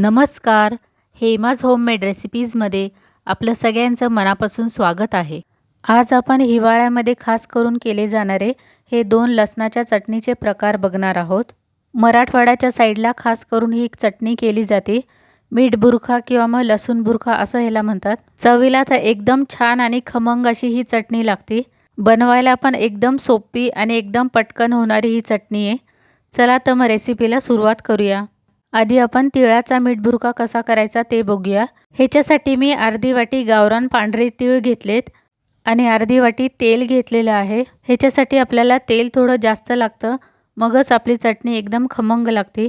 नमस्कार. हेमाज होममेड रेसिपीजमध्ये आपलं सगळ्यांचं मनापासून स्वागत आहे. आज आपण हिवाळ्यामध्ये खास करून केले जाणारे हे दोन लसणाच्या चटणीचे प्रकार बघणार आहोत. मराठवाड्याच्या साईडला खास करून ही चटणी केली जाते. मीठ बुरखा किंवा मग लसूण बुरखा असं ह्याला म्हणतात. चवीला तर एकदम छान आणि खमंग अशी ही चटणी लागते. बनवायला पण एकदम सोपी आणि एकदम पटकन होणारी ही चटणी आहे. चला तर मग रेसिपीला सुरुवात करूया. आधी आपण तिळाचा मीठ बुरका कसा करायचा ते बघूया. ह्याच्यासाठी मी अर्धी वाटी गावरान पांढरे तीळ घेतलेत आणि अर्धी वाटी तेल घेतलेलं आहे. ह्याच्यासाठी आपल्याला तेल थोडं जास्त लागतं. मगच आपली चटणी एकदम खमंग लागते.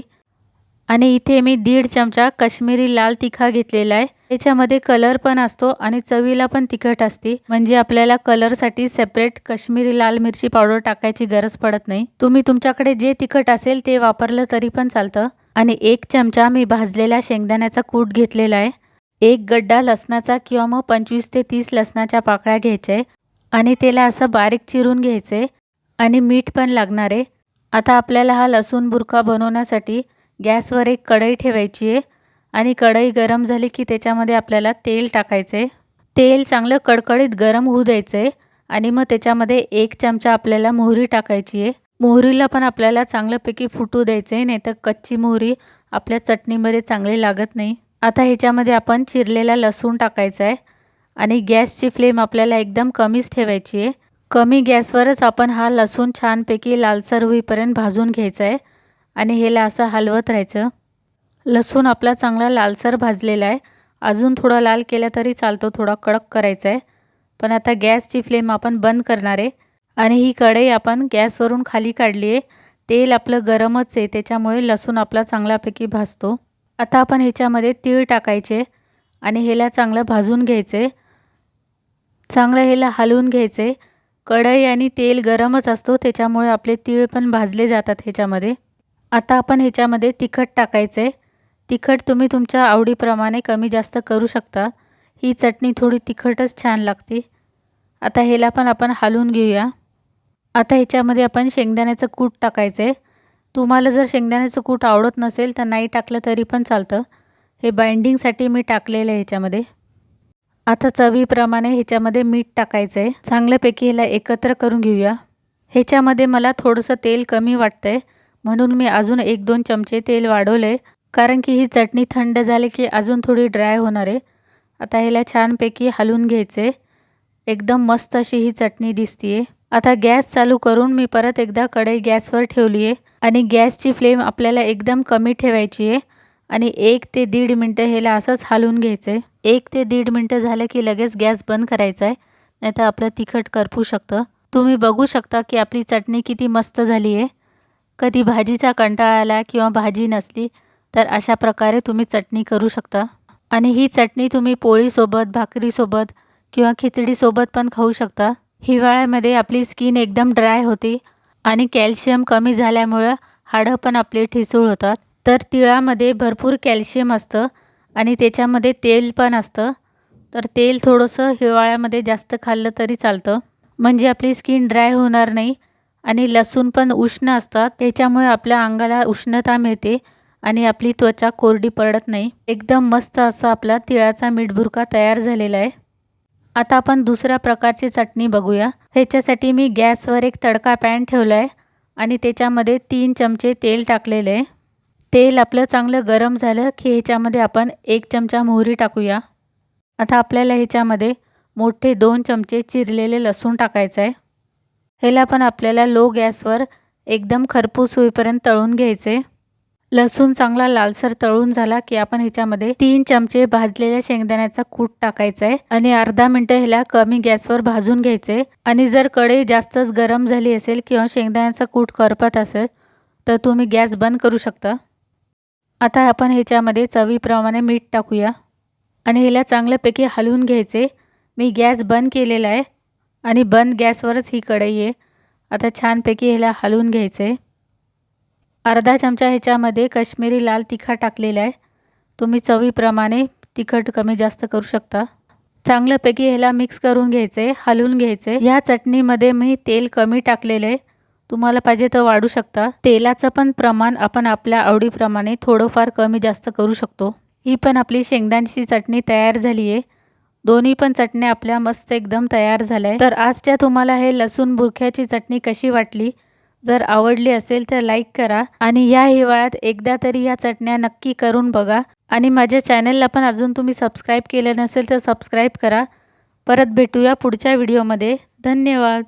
आणि इथे मी दीड चमचा काश्मीरी लाल तिखा घेतलेला आहे. त्याच्यामध्ये कलर पण असतो आणि चवीला पण तिखट असते. म्हणजे आपल्याला कलरसाठी सेपरेट काश्मीरी लाल मिरची पावडर टाकायची गरज पडत नाही. तुम्ही तुमच्याकडे जे तिखट असेल ते वापरलं तरी पण चालतं. आणि एक चमचा मी भाजलेला शेंगदाण्याचा कूट घेतलेला आहे. एक गड्डा लसणाचा किंवा मग पंचवीस ते तीस लसणाच्या पाकळ्या घ्यायच्या आहे आणि त्याला असं बारीक चिरून घ्यायचं आहे आणि मीठ पण लागणार आहे. आता आपल्याला हा लसूण बुरका बनवण्यासाठी गॅसवर एक कढई ठेवायची आहे आणि कढई गरम झाली की त्याच्यामध्ये आपल्याला तेल टाकायचं. आहे तेल चांगलं कडकडीत गरम होऊ द्यायचं आहे आणि मग त्याच्यामध्ये एक चमचा आपल्याला मोहरी टाकायची आहे. मोहरीला पण आपल्याला चांगल्यापैकी फुटू द्यायचं आहे नाही तर कच्ची मोहरी आपल्या चटणीमध्ये चांगली लागत नाही. आता ह्याच्यामध्ये आपण चिरलेला लसूण टाकायचा आहे आणि गॅसची फ्लेम आपल्याला एकदम कमीच ठेवायची आहे. कमी गॅसवरच आपण हा लसूण छानपैकी लालसर होईपर्यंत भाजून घ्यायचा आहे आणि ह्याला असं हलवत राहायचं. लसूण आपला चांगला लालसर भाजलेला आहे. अजून थोडा लाल केला तरी चालतो थोडा कडक करायचा आहे. पण आता गॅसची फ्लेम आपण बंद करणार आहे. आणि ही कढई आपण गॅसवरून खाली काढली आहे. तेल आपलं गरमच आहे त्याच्यामुळे लसूण आपला चांगल्यापैकी भाजतो. आता आपण ह्याच्यामध्ये तीळ टाकायचे आणि ह्याला चांगलं भाजून घ्यायचे. चांगलं ह्याला हलवून घ्यायचे. कढई आणि तेल गरमच असतो त्याच्यामुळे आपले तीळ पण भाजले जातात ह्याच्यामध्ये. आता आपण ह्याच्यामध्ये तिखट टाकायचे. तिखट तुम्ही तुमच्या आवडीप्रमाणे कमी जास्त करू शकता. ही चटणी थोडी तिखटच छान लागते. आता ह्याला पण आपण हलवून घेऊया. आता ह्याच्यामध्ये आपण शेंगदाण्याचं कूट टाकायचं आहे. तुम्हाला जर शेंगदाण्याचं कूट आवडत नसेल तर नाही टाकलं तरी पण चालतं. हे बाइंडिंगसाठी मी टाकलेलं आहे ह्याच्यामध्ये. आता चवीप्रमाणे ह्याच्यामध्ये मीठ टाकायचं आहे. चांगल्यापैकी ह्याला एकत्र करून घेऊया. ह्याच्यामध्ये मला थोडंसं तेल कमी वाटतं आहे म्हणून मी अजून एक दोन चमचे तेल वाढवले कारण की ही चटणी थंड झाली की अजून थोडी ड्राय होणार आहे. आता ह्याला छानपैकी हलवून घ्यायचे एकदम मस्त अशी ही चटणी दिसते आता गॅस चालू करून मी परत एकदा कढई गॅसवर ठेवली आहे आणि गॅसची फ्लेम आपल्याला एकदम कमी ठेवायची आहे. आणि एक ते दीड मिनटं ह्याला असंच हालवून घ्यायचं आहे. एक ते दीड मिनटं झालं की लगेच गॅस बंद करायचा आहे. नाहीतर आपलं तिखट करपू शकतं. तुम्ही बघू शकता की आपली चटणी किती मस्त झाली आहे. कधी भाजीचा कंटाळा आला किंवा भाजी नसली तर अशा प्रकारे तुम्ही चटणी करू शकता. आणि ही चटणी तुम्ही पोळीसोबत भाकरीसोबत किंवा खिचडीसोबत पण खाऊ शकता. हिवाळ्यामध्ये आपली स्किन एकदम ड्राय होती आणि कॅल्शियम कमी झाल्यामुळं हाडं पण आपले ठिसूळ होतात. तर तिळामध्ये भरपूर कॅल्शियम असतं आणि त्याच्यामध्ये तेल पण असतं. तर तेल थोडंसं हिवाळ्यामध्ये जास्त खाल्लं तरी चालतं. म्हणजे आपली स्किन ड्राय होणार नाही आणि लसूण पण उष्ण असतात. त्याच्यामुळे आपल्या अंगाला उष्णता मिळते आणि आपली त्वचा कोरडी पडत नाही. एकदम मस्त असा आपला तिळाचा मीठभुरका तयार झालेला आहे. आता आपण दुसऱ्या प्रकारची चटणी बघूया. ह्याच्यासाठी मी गॅसवर एक तडका पॅन ठेवला आहे आणि त्याच्यामध्ये तीन चमचे तेल टाकलेले आहे. तेल आपलं चांगलं गरम झालं की ह्याच्यामध्ये आपण एक चमचा मोहरी टाकूया. आता आपल्याला ह्याच्यामध्ये मोठे दोन चमचे चिरलेले लसूण टाकायचं आहे. ह्याला पण आपल्याला लो गॅसवर एकदम खरपूस होईपर्यंत तळून घ्यायचे लसूण चांगला लालसर तळून झाला की आपण ह्याच्यामध्ये तीन चमचे भाजलेल्या शेंगदाण्याचा कूट टाकायचा आहे आणि अर्धा मिनटं ह्याला कमी गॅसवर भाजून घ्यायचे आणि जर कढई जास्तच गरम झाली असेल किंवा शेंगदाण्याचा कूट करपत असेल तर तुम्ही गॅस बंद करू शकता. आता आपण ह्याच्यामध्ये चवीप्रमाणे मीठ टाकूया. आणि ह्याला चांगल्यापैकी हलवून घ्यायचे मी गॅस बंद केलेला आहे. आणि बंद गॅसवरच ही कढई आहे. आता छानपैकी ह्याला हलवून घ्यायचं आहे अर्धा चमचा ह्याच्यामध्ये कश्मीरी लाल तिखट टाकलेला आहे. तुम्ही चवीप्रमाणे तिखट कमी जास्त करू शकता. चांगल्यापैकी ह्याला मिक्स करून घ्यायचं आहे हलवून घ्यायचं. आहे ह्या चटणीमध्ये मी तेल कमी टाकलेलं आहे. तुम्हाला पाहिजे तर वाढू शकता. तेलाचं पण प्रमाण आपण आपल्या आवडीप्रमाणे थोडंफार कमी जास्त करू शकतो. ही पण आपली शेंगदाण्याची चटणी तयार झाली आहे. दोन्ही पण चटण्या आपल्या मस्त एकदम तयार झाल्या तर आजच्या तुम्हाला हे लसूण बुरख्याची चटणी कशी वाटली? जर आवडली असेल तर लाईक करा आणि या हिवाळ्यात एकदा तरी या चटण्या नक्की करून बघा. आणि माझ्या चॅनलला पण अजून तुम्ही सबस्क्राईब केलं नसेल तर सबस्क्राईब करा. परत भेटूया पुढच्या व्हिडिओमध्ये धन्यवाद.